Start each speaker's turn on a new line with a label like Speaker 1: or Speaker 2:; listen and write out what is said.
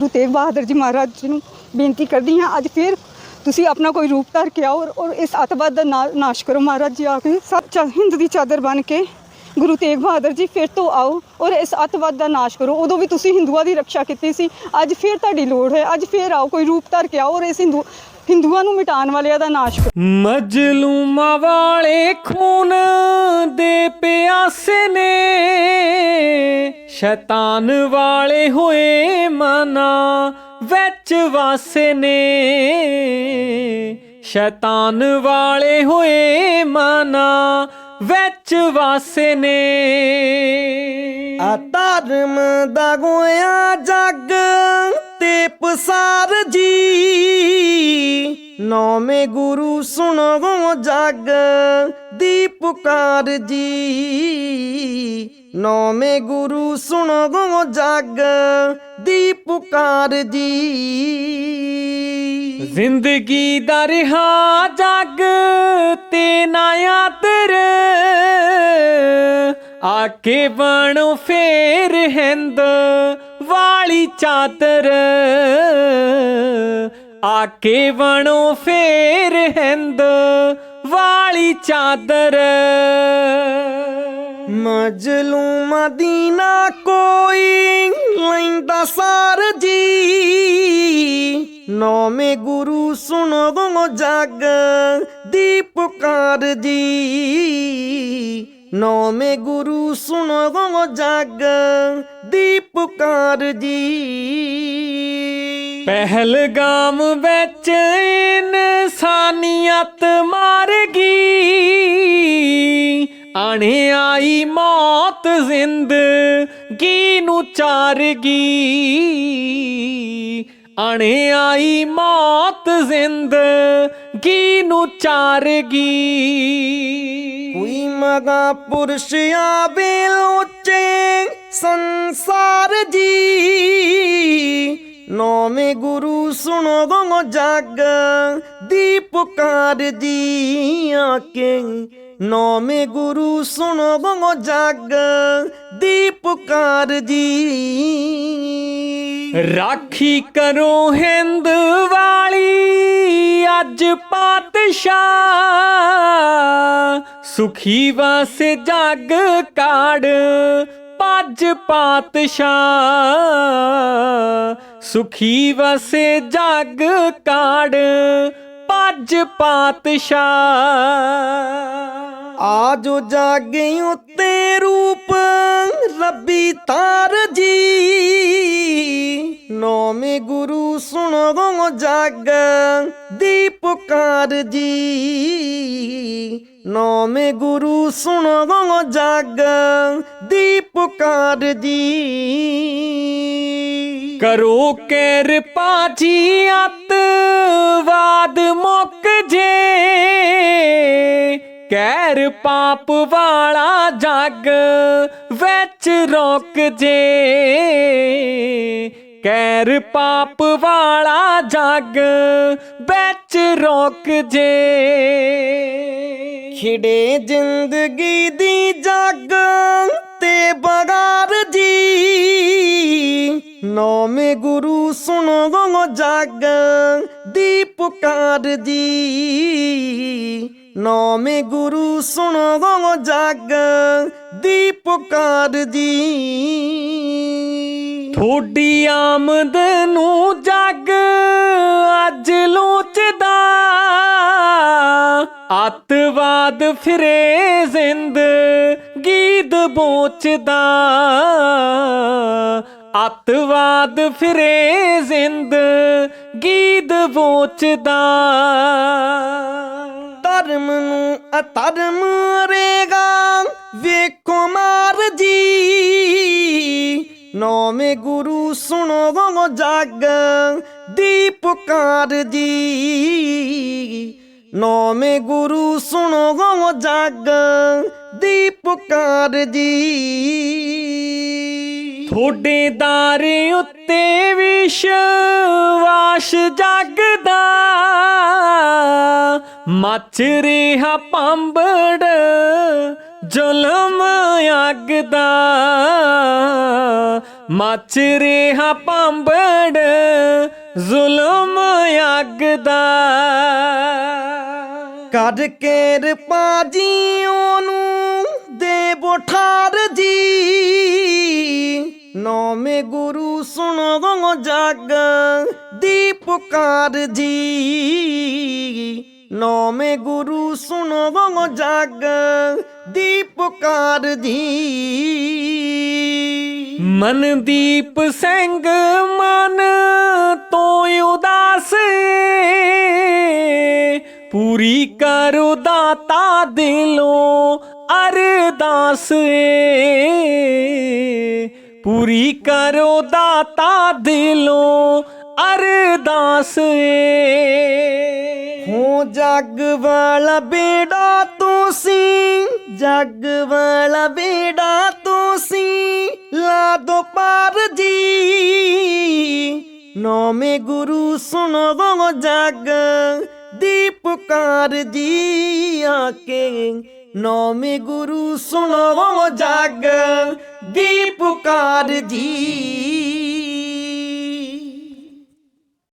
Speaker 1: ਗੁਰੂ ਤੇਗ ਬਹਾਦਰ ਜੀ ਮਹਾਰਾਜ ਜੀ ਨੂੰ ਬੇਨਤੀ ਕਰਦੀ ਹਾਂ, ਅੱਜ ਫਿਰ ਤੁਸੀਂ ਆਪਣਾ ਕੋਈ ਰੂਪ ਧਾਰ ਕੇ ਆਓ ਔਰ- ਇਸ ਅੱਤਵਾਦ ਦਾ ਨਾ- ਨਾਸ਼ ਕਰੋ ਮਹਾਰਾਜ ਜੀ, ਆ ਕੇ ਸਭ ਚ- ਹਿੰਦ ਦੀ ਚਾਦਰ ਬਣ ਕੇ ਗੁਰੂ ਤੇਗ ਬਹਾਦਰ ਜੀ ਫਿਰ ਤੋਂ ਆਓ ਔਰ ਇਸ ਅੱਤਵਾਦ ਦਾ ਨਾਸ਼ ਕਰੋ। ਉਦੋਂ ਵੀ ਤੁਸੀਂ ਹਿੰਦੂਆਂ ਦੀ ਰੱਖਿਆ ਕੀਤੀ ਸੀ, ਅੱਜ ਫਿਰ ਤੁਹਾਡੀ ਲੋੜ ਹੈ। ਅੱਜ ਫਿਰ ਆਓ, ਕੋਈ ਰੂਪ ਧਾਰ ਕੇ ਆਓ ਔਰ ਇਸ ਹਿੰਦੂ ਹਿੰਦੂਆਂ ਨੂੰ ਮਿਟਾਉਣ ਵਾਲਿਆਂ ਦਾ ਨਾਸ਼ ਕਰੋ।
Speaker 2: ਮਜਲੂਮਾਂ ਵਾਲੇ ਖੂਨ ਦੇ ਪਿਆਸੇ ਨੇ। ਸ਼ੈਤਾਨ ਵਾਲੇ ਹੋਏ ਮਨਾ, ਵਿੱਚ ਵਾਸੇ ਨੇ। ਸ਼ੈਤਾਨ ਵਾਲੇ ਹੋਏ ਮਨਾ, ਵਿੱਚ ਵਾਸੇ ਨੇ।
Speaker 3: ਆ ਧਰਮ ਦਾ ਗੋਇਆ ਜੱਗ ਤੇ ਪਸਾਰ ਜੀ। ਨੌਵੇਂ ਗੁਰੂ ਸੁਣੋ ਜੱਗ ਦੀ ਪੁਕਾਰ ਜੀ। ਨੌਵੇਂ ਗੁਰੂ ਸੁਣੋ ਜੱਗ ਦੀ ਪੁਕਾਰ ਜੀ।
Speaker 2: ਜ਼ਿੰਦਗੀ ਦਾ ਰਿਹਾ ਜੱਗ ਤੇ ਨਾ ਆਦਰ। ਆਕੇ ਕੇ ਬਣੋ ਫੇਰ ਹਿੰਦ ਵਾਲੀ ਚਾਦਰ। ਆਕੇ ਕੇ ਬਣੋ ਫੇਰ ਹਿੰਦ ਵਾਲੀ ਚਾਦਰ।
Speaker 3: ਮਜਲੂਮ ਮਦੀਨਾ ਕੋਈ ਲੈਂਦਾ ਸਾਰ ਜੀ। ਨੌਵੇਂ ਗੁਰੂ ਸੁਣੋ ਜੱਗ ਦੀ ਪੁਕਾਰ ਜੀ। ਨੌਵੇਂ ਗੁਰੂ ਸੁਣੋ ਜੱਗ ਦੀ ਪੁਕਾਰ ਜੀ।
Speaker 2: ਪਹਿਲਗਾਮ ਵਿੱਚ ਇਨਸਾਨੀਅਤ ਮਾਰ ਗਈ। ਆਣੇ ਆਈ ਮੌਤ ਜ਼ਿੰਦਗੀ ਨੂੰ ਚਾਰਗੀ। ਆਣੇ ਆਈ ਮੌਤ ਜ਼ਿੰਦਗੀ ਨੂੰ ਚਾਰ ਗਈ
Speaker 3: ਕੋਈ ਮਗਾ ਪੁਰਸ਼ ਆਵੇ ਉੱਚੇ ਸੰਸਾਰ ਜੀ। ਨੌਵੇਂ ਗੁਰੂ ਸੁਣੋ ਜੱਗ ਦੀ ਪੁਕਾਰ ਜੀ ਆਕੇ ਨੌਵੇਂ ਗੁਰੂ ਸੁਣੋ ਜੱਗ ਦੀ ਪੁਕਾਰ ਜੀ
Speaker 2: ਰਾਖੀ ਕਰੋ ਹਿੰਦ ਵਾਲੀ, ਅੱਜ ਪਾਤਸ਼ਾਹ। ਸੁਖੀ ਵਾਸੇ ਜਗ ਕਾੜ ਪੱਜ ਪਾਤਸ਼ਾਹ। ਸੁਖੀ ਵਸੇ ਜਗ ਕਾੜ ਪੱਜ ਪਾਤਸ਼ਾਹ।
Speaker 3: ਆਜੋ ਜਾਗ ਉੱਤੇ ਰੂਪ, ਰੱਬੀ ਤਾਰ ਜੀ। ਨੌਵੇਂ ਗੁਰੂ ਸੁਣੋ ਜਾਗ ਦੀ ਪੁਕਾਰ ਜੀ। ਨੌਵੇਂ ਗੁਰੂ ਸੁਣੋ ਜਾਗ ਦੀ ਪੁਕਾਰ ਜੀ।
Speaker 2: ਕਰੋ ਕਿਰਪਾ ਜੀ ਅੱਤਵਾਦ ਮੁੱਕ ਜੇ। ਕੈਰ ਪਾਪ ਵਾਲਾ ਜੱਗ ਵਿੱਚ ਰੋਕ ਜੇ। ਕੈਰ ਪਾਪ ਵਾਲਾ ਜੱਗ ਵਿੱਚ ਰੋਕ ਜੇ।
Speaker 3: ਖਿੜੇ ਜ਼ਿੰਦਗੀ ਦੀ ਜੱਗ ਤੇ ਬਗਾ ਨੌਵੇਂ ਗੁਰੂ ਸੁਣੋ ਜਾਗ ਦੀ ਪੁਕਾਰ ਜੀ। ਨੌਵੇਂ ਗੁਰੂ ਸੁਣੋ ਜਾਗ ਦੀ ਪੁਕਾਰ ਜੀ।
Speaker 2: ਥੋੜੀ ਆਮਦ ਨੂੰ ਜੱਗ, ਅੱਜ ਲੋਚਦਾ। ਅੱਤਵਾਦ ਫਿਰੇ ਜ਼ਿੰਦ, ਗੀਤ ਬੋਚਦਾ। ਅੱਤਵਾਦ ਫਿਰੇ ਜ਼ਿੰਦ, ਗੀਤ ਬੋਚਦਾ।
Speaker 3: ਧਰਮ ਨੂੰ ਅਧਰਮ ਰੇਗਾ ਵੇਖੋ ਮਾਰ ਜੀ ਨੌਵੇਂ ਗੁਰੂ ਸੁਣੋ ਜੱਗ ਦੀ ਪੁਕਾਰ ਜੀ। ਨੌਵੇਂ ਗੁਰੂ ਸੁਣੋ ਜੱਗ ਦੀ ਪੁਕਾਰ ਜੀ।
Speaker 2: ਥੋੜੇ ਉੱਤੇ ਵਿਸ਼ਵਾਸ ਜਗਦਾ। ਮੱਚ ਰਿਹਾ ਪੰਬੜ ਜ਼ੁਲਮ ਅੱਗ ਦਾ ਮੱਚ ਰਿਹਾ ਪੰਬੜ ਜ਼ੁਲਮ ਅੱਗ ਦਾ
Speaker 3: ਕੱਢ ਕੇ ਰਪਾ ਉਹਨੂੰ ਦੇ ਬੋਠਾ ਨੌਵੇਂ ਗੁਰੂ ਸੁਣੋ ਜਗ ਦੀ ਪੁਕਾਰ ਜੀ। ਨੌਵੇਂ ਗੁਰੂ ਸੁਣੋ ਜਗ ਦੀ ਪੁਕਾਰ ਜੀ।
Speaker 2: ਮਨਦੀਪ ਸਿੰਘ ਮਨ ਤੋਂ ਉਦਾਸ, ਪੂਰੀ ਕਰੋ ਦਾਤਾ ਦਿਲੋਂ ਅਰਦਾਸ। ਏ ਪੂਰੀ ਕਰੋ ਦਾਤਾ ਦਿਲੋਂ ਅਰਦਾਸ ਏ।
Speaker 3: ਹੋ ਜੱਗ ਵਾਲਾ ਬੇੜਾ ਤੁਸੀਂ, ਜੱਗ ਵਾਲਾ ਬੇੜਾ ਤੁਸੀਂ, ਲਾ ਦੋ ਪਾਰ ਜੀ। ਨੌਵੇਂ ਗੁਰੂ ਸੁਣੋ ਜੱਗ ਦੀਪਕਾਰ ਜੀ ਆ ਕੇ। ਨੌਵੇਂ ਗੁਰੂ ਸੁਣੋ ਜਾਗ ਦੀ ਪੁਕਾਰ ਜੀ।